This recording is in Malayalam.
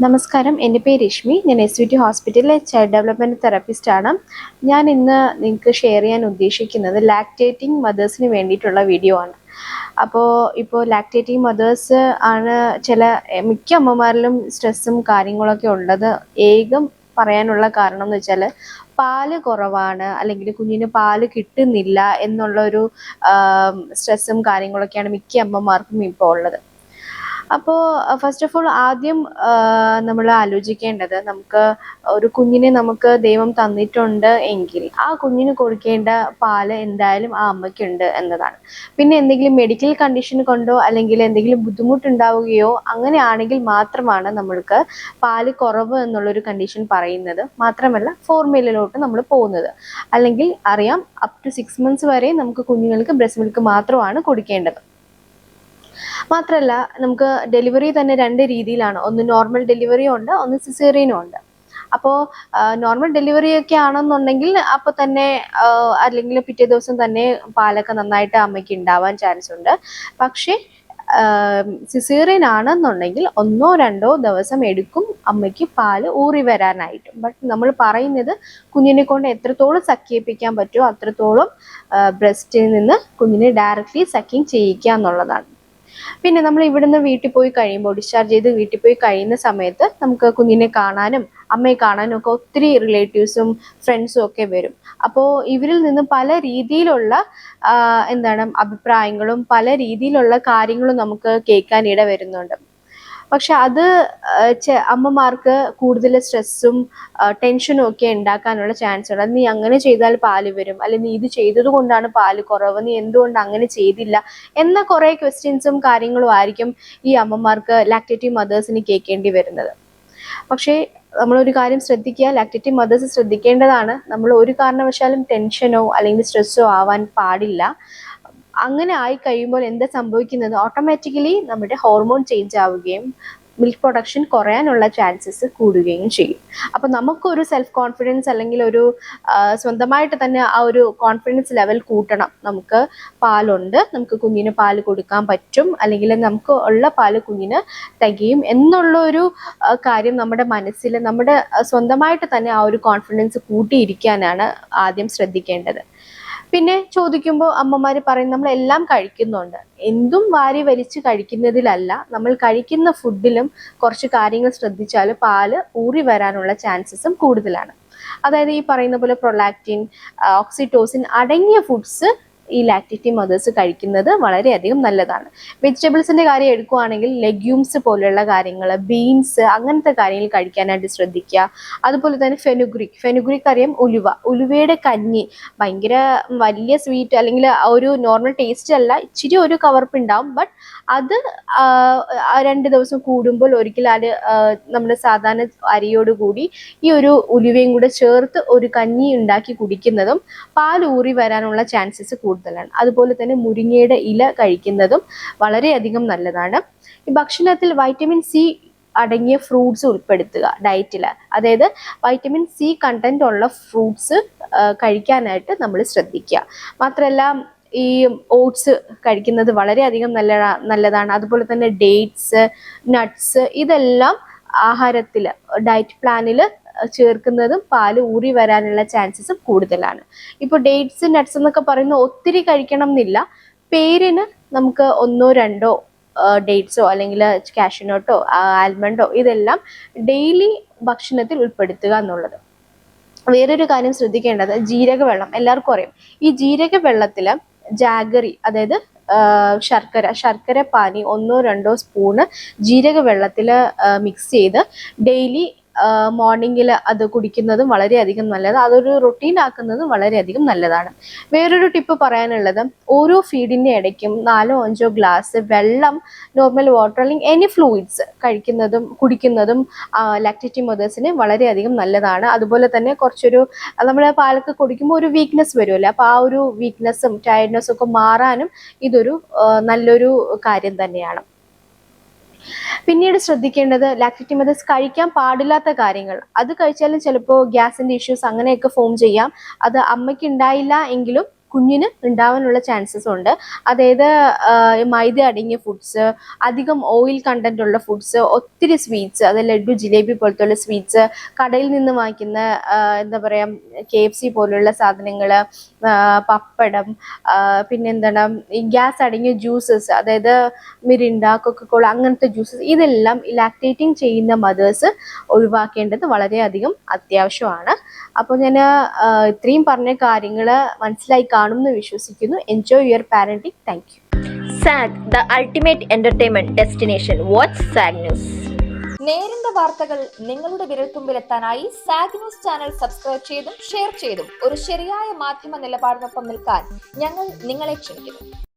നമസ്കാരം. എന്റെ പേര് രശ്മി. ഞാൻ എസ് വി ടി ഹോസ്പിറ്റലിലെ ചൈൽഡ് ഡെവലപ്മെന്റ് തെറാപ്പിസ്റ്റാണ് ഞാൻ ഇന്ന് നിങ്ങൾക്ക് ഷെയർ ചെയ്യാൻ ഉദ്ദേശിക്കുന്നത് ലാക്ടേറ്റിംഗ് മദേഴ്സിന് വേണ്ടിയിട്ടുള്ള വീഡിയോ ആണ്. അപ്പോൾ ഇപ്പോൾ ലാക്ടേറ്റിംഗ് മദേഴ്സ് ആണ് ചില മിക്ക അമ്മമാരിലും സ്ട്രെസ്സും കാര്യങ്ങളൊക്കെ ഉള്ളത്. ഏകം പറയാനുള്ള കാരണം എന്ന് വെച്ചാൽ പാൽ കുറവാണ് അല്ലെങ്കിൽ കുഞ്ഞിന് പാൽ കിട്ടുന്നില്ല എന്നുള്ള ഒരു സ്ട്രെസ്സും കാര്യങ്ങളൊക്കെയാണ് മിക്ക അമ്മമാർക്കും ഇപ്പോൾ ഉള്ളത്. അപ്പോൾ ഫസ്റ്റ് ഓഫ് ഓൾ ആദ്യം നമ്മൾ ആലോചിക്കേണ്ടത് നമുക്ക് ഒരു കുഞ്ഞിനെ നമുക്ക് ദൈവം തന്നിട്ടുണ്ട് എങ്കിൽ ആ കുഞ്ഞിന് കൊടുക്കേണ്ട പാൽ എന്തായാലും ആ അമ്മയ്ക്കുണ്ട് എന്നതാണ്. പിന്നെ എന്തെങ്കിലും മെഡിക്കൽ കണ്ടീഷൻ കൊണ്ടോ അല്ലെങ്കിൽ എന്തെങ്കിലും ബുദ്ധിമുട്ടുണ്ടാവുകയോ അങ്ങനെയാണെങ്കിൽ മാത്രമാണ് നമ്മൾക്ക് പാൽ കുറവ് എന്നുള്ളൊരു കണ്ടീഷൻ പറയുന്നത്. മാത്രമല്ല ഫോർമുലയിലോട്ട് നമ്മൾ പോകുന്നത്. അല്ലെങ്കിൽ അറിയാം അപ് ടു സിക്സ് മന്ത്സ് വരെ നമുക്ക് കുഞ്ഞുങ്ങൾക്ക് ബ്രസ്റ്റ് മിൽക്ക് മാത്രമാണ് കൊടുക്കേണ്ടത്. മാത്രമല്ല നമുക്ക് ഡെലിവറി തന്നെ രണ്ട് രീതിയിലാണ്. ഒന്ന് നോർമൽ ഡെലിവറിയും ഉണ്ട് ഒന്ന് സിസേറിയനും ഉണ്ട്. അപ്പോൾ നോർമൽ ഡെലിവറി ഒക്കെ ആണെന്നുണ്ടെങ്കിൽ അപ്പോൾ തന്നെ അല്ലെങ്കിൽ പിറ്റേ ദിവസം തന്നെ പാലൊക്കെ നന്നായിട്ട് അമ്മയ്ക്ക് ഉണ്ടാവാൻ ചാൻസ് ഉണ്ട്. പക്ഷേ സിസേറിയൻ ആണെന്നുണ്ടെങ്കിൽ ഒന്നോ രണ്ടോ ദിവസം എടുക്കും അമ്മയ്ക്ക് പാൽ ഊറി വരാനായിട്ട്. ബട്ട് നമ്മൾ പറയുന്നത് കുഞ്ഞിനെ കൊണ്ട് എത്രത്തോളം സഖ്യിപ്പിക്കാൻ പറ്റുമോ അത്രത്തോളം ബ്രസ്റ്റിൽ നിന്ന് കുഞ്ഞിനെ ഡയറക്റ്റ്ലി സഖ്യം ചെയ്യിക്കുക എന്നുള്ളതാണ്. പിന്നെ നമ്മൾ ഇവിടുന്ന് വീട്ടിൽ പോയി കഴിയുമ്പോൾ ഡിസ്ചാർജ് ചെയ്ത് വീട്ടിൽ പോയി കഴിയുന്ന സമയത്ത് നമുക്ക് കുഞ്ഞിനെ കാണാനും അമ്മയെ കാണാനും ഒക്കെ ഒത്തിരി റിലേറ്റീവ്സും ഫ്രണ്ട്സും ഒക്കെ വരും. അപ്പോൾ ഇവരിൽ നിന്ന് പല രീതിയിലുള്ള എന്താണ് അഭിപ്രായങ്ങളും പല രീതിയിലുള്ള കാര്യങ്ങളും നമുക്ക് കേൾക്കാൻ ഇട വരുന്നുണ്ട്. പക്ഷെ അത് അമ്മമാർക്ക് കൂടുതൽ സ്ട്രെസ്സും ടെൻഷനും ഒക്കെ ഉണ്ടാക്കാനുള്ള ചാൻസ് ഉണ്ട് നീ അങ്ങനെ ചെയ്താൽ പാൽ വരും. അല്ലെങ്കിൽ നീ ഇത് ചെയ്തത് കൊണ്ടാണ് പാൽ കുറവ്. നീ എന്തുകൊണ്ട് അങ്ങനെ ചെയ്തില്ല? എന്ന കുറേ ക്വസ്റ്റ്യൻസും കാര്യങ്ങളും ആയിരിക്കും ഈ അമ്മമാർക്ക് ലാക്ടേറ്റീവ് മദേഴ്സിന് കേൾക്കേണ്ടി വരുന്നത്. പക്ഷേ നമ്മളൊരു കാര്യം ശ്രദ്ധിക്കുക. ലാക്ടേറ്റീവ് മദേഴ്സ് ശ്രദ്ധിക്കേണ്ടതാണ്. നമ്മൾ ഒരു കാരണവശാലും ടെൻഷനോ അല്ലെങ്കിൽ സ്ട്രെസ്സോ ആവാൻ പാടില്ല. അങ്ങനെ ആയി കഴിയുമ്പോൾ എന്താ സംഭവിക്കുന്നത്? ഓട്ടോമാറ്റിക്കലി നമ്മുടെ ഹോർമോൺ ചേഞ്ച് ആവുകയും മിൽക്ക് പ്രൊഡക്ഷൻ കുറയാനുള്ള ചാൻസസ് കൂടുകയും ചെയ്യും. അപ്പോൾ നമുക്കൊരു സെൽഫ് കോൺഫിഡൻസ് അല്ലെങ്കിൽ ഒരു സ്വന്തമായിട്ട് തന്നെ ആ ഒരു കോൺഫിഡൻസ് ലെവൽ കൂട്ടണം. നമുക്ക് പാലുണ്ട് നമുക്ക് കുഞ്ഞിന് പാൽ കൊടുക്കാൻ പറ്റും അല്ലെങ്കിൽ നമുക്ക് ഉള്ള പാൽ കുഞ്ഞിന് തികയും എന്നുള്ള ഒരു കാര്യം നമ്മുടെ മനസ്സിൽ നമ്മുടെ സ്വന്തമായിട്ട് തന്നെ ആ ഒരു കോൺഫിഡൻസ് കൂട്ടിയിരിക്കാനാണ് ആദ്യം ശ്രദ്ധിക്കേണ്ടത്. പിന്നെ ചോദിക്കുമ്പോൾ അമ്മമാർ പറയും നമ്മൾ എല്ലാം കഴിക്കുന്നുണ്ട്. എന്തും വാരി വലിച്ച് കഴിക്കുന്നതിലല്ല നമ്മൾ കഴിക്കുന്ന ഫുഡിലും കുറച്ച് കാര്യങ്ങൾ ശ്രദ്ധിച്ചാൽ പാൽ ഊറി വരാനുള്ള ചാൻസസും കൂടുതലാണ്. അതായത് ഈ പറയുന്ന പോലെ പ്രൊലാക്റ്റിൻ ഓക്സിറ്റോസിൻ അടങ്ങിയ ഫുഡ്സ് ഈ ലാക്റ്റിറ്റി മദേഴ്സ് കഴിക്കുന്നത് വളരെയധികം നല്ലതാണ്. വെജിറ്റബിൾസിന്റെ കാര്യം എടുക്കുകയാണെങ്കിൽ ലെഗ്യൂംസ് പോലെയുള്ള കാര്യങ്ങൾ ബീൻസ് അങ്ങനത്തെ കാര്യങ്ങൾ കഴിക്കാനായിട്ട് ശ്രദ്ധിക്കുക. അതുപോലെ തന്നെ ഫെനുഗ്രിക് ഫെനുഗ്രിക് അറിയാം ഉലുവ. ഉലുവയുടെ കഞ്ഞി ഭയങ്കര വലിയ സ്വീറ്റ് അല്ലെങ്കിൽ ഒരു നോർമൽ ടേസ്റ്റ് അല്ല. ഇച്ചിരി ഒരു കവർപ്പ് ഉണ്ടാവും ബട്ട് അത് രണ്ട് ദിവസം കൂടുമ്പോൾ ഒരിക്കൽ അത് നമ്മുടെ സാധാരണ അരിയോടുകൂടി ഈ ഒരു ഉലുവയും കൂടെ ചേർത്ത് ഒരു കഞ്ഞി ഉണ്ടാക്കി കുടിക്കുന്നതും പാൽ ഊറി വരാനുള്ള ചാൻസസ് കൂടുതലാണ്. അതുപോലെ തന്നെ മുരിങ്ങയുടെ ഇല കഴിക്കുന്നതും വളരെയധികം നല്ലതാണ്. ഈ ഭക്ഷണത്തിൽ വൈറ്റമിൻ സി അടങ്ങിയ ഫ്രൂട്ട്സ് ഉൾപ്പെടുത്തുക ഡയറ്റിൽ അതായത് വൈറ്റമിൻ സി കണ്ടന്റ് ഉള്ള ഫ്രൂട്ട്സ് കഴിക്കാനായിട്ട് നമ്മൾ ശ്രദ്ധിക്കുക. മാത്രമല്ല ഈ ഓട്സ് കഴിക്കുന്നത് വളരെയധികം നല്ല നല്ലതാണ്. അതുപോലെ തന്നെ ഡേറ്റ്സ് നട്ട്സ് ഇതെല്ലാം ആഹാരത്തിൽ ഡയറ്റ് പ്ലാനിൽ ചേർക്കുന്നതും പാൽ ഊറി വരാനുള്ള ചാൻസസും കൂടുതലാണ്. ഇപ്പോൾ ഡേറ്റ്സ് നട്ട്സ് എന്നൊക്കെ പറയുന്ന ഒത്തിരി കഴിക്കണം എന്നില്ല. പേരിന് നമുക്ക് ഒന്നോ രണ്ടോ ഡേറ്റ്സോ അല്ലെങ്കിൽ കാഷ്യൂനട്ടോ ആൽമണ്ടോ ഇതെല്ലാം ഡെയിലി ഭക്ഷണത്തിൽ ഉൾപ്പെടുത്തുക എന്നുള്ളത്. വേറൊരു കാര്യം ശ്രദ്ധിക്കേണ്ടത് ജീരകവെള്ളം. എല്ലാവർക്കും അറിയാം. ഈ ജീരക ജീരകവെള്ളത്തിൽ ജാഗറി അതായത് ശർക്കര ശർക്കര പാനി ഒന്നോ രണ്ടോ സ്പൂണ് ജീരക വെള്ളത്തിൽ മിക്സ് ചെയ്ത് ഡെയിലി മോർണിംഗിൽ അത് കുടിക്കുന്നതും വളരെയധികം നല്ലത് അതൊരു റൊട്ടീൻ ആക്കുന്നതും വളരെയധികം നല്ലതാണ്. വേറൊരു ടിപ്പ് പറയാനുള്ളത് ഓരോ ഫീഡിന്റെ ഇടയ്ക്കും നാലോ അഞ്ചോ ഗ്ലാസ് വെള്ളം നോർമൽ വാട്ടർ അല്ലെങ്കിൽ എനി ഫ്ലൂയിഡ്സ് കഴിക്കുന്നതും കുടിക്കുന്നതും ലാക്ടിറ്റി മദേഴ്സിന് വളരെയധികം നല്ലതാണ്. അതുപോലെ തന്നെ കുറച്ചൊരു നമ്മൾ പാലൊക്കെ കുടിക്കുമ്പോൾ ഒരു വീക്ക്നെസ് വരുമല്ലോ? അപ്പോൾ ആ ഒരു വീക്ക്നെസ്സും ടയർഡ്നെസ്സും ഒക്കെ മാറാനും ഇതൊരു നല്ലൊരു കാര്യം തന്നെയാണ്. പിന്നീട് ശ്രദ്ധിക്കേണ്ടത് ലാക്ടേറ്റീവ് മദേഴ്സ് കഴിക്കാൻ പാടില്ലാത്ത കാര്യങ്ങൾ. അത് കഴിച്ചാലും ചിലപ്പോൾ ഗ്യാസിന്റെ ഇഷ്യൂസ് അങ്ങനെയൊക്കെ ഫോം ചെയ്യാം. അത് അമ്മയ്ക്ക് ഉണ്ടായില്ല എങ്കിലും കുഞ്ഞിന് ഉണ്ടാവാനുള്ള ചാൻസസ് ഉണ്ട്. അതായത് മൈദ അടങ്ങിയ ഫുഡ്സ് അധികം ഓയിൽ കണ്ടന്റ് ഉള്ള ഫുഡ്സ് ഒത്തിരി സ്വീറ്റ്സ് അത് ലഡു ജിലേബി പോലത്തെ സ്വീറ്റ്സ് കടയിൽ നിന്ന് വാങ്ങിക്കുന്ന എന്താ പറയുക കെ എഫ് സി പോലുള്ള സാധനങ്ങൾ പപ്പടം പിന്നെന്താണ് ഗ്യാസ് അടങ്ങിയ ജ്യൂസസ് അതായത് മിരിണ്ട കൊക്കക്കോള അങ്ങനത്തെ ജ്യൂസസ് ഇതെല്ലാം ലാക്ടേറ്റിംഗ് ചെയ്യുന്ന മദേഴ്സ് ഒഴിവാക്കേണ്ടത് വളരെയധികം അത്യാവശ്യമാണ്. അപ്പോൾ ഞാൻ ഇത്രയും പറഞ്ഞ കാര്യങ്ങൾ മനസ്സിലായി കാണും എന്ന് വിശ്വസിക്കുന്നു. Enjoy your parenting thank you Saag the ultimate entertainment destination watch Saag news നേരിന്റെ വാർത്തകൾ നിങ്ങളുടെ വിരൽത്തുമ്പിലെത്താനായി സാഗ് ന്യൂസ് ചാനൽ സബ്സ്ക്രൈബ് ചെയ്തും ഷെയർ ചെയ്തും. ഒരു ശരിയായ മാധ്യമ നിലപാടിനൊപ്പം നിൽക്കാൻ ഞങ്ങൾ നിങ്ങളെ ക്ഷണിക്കുന്നു.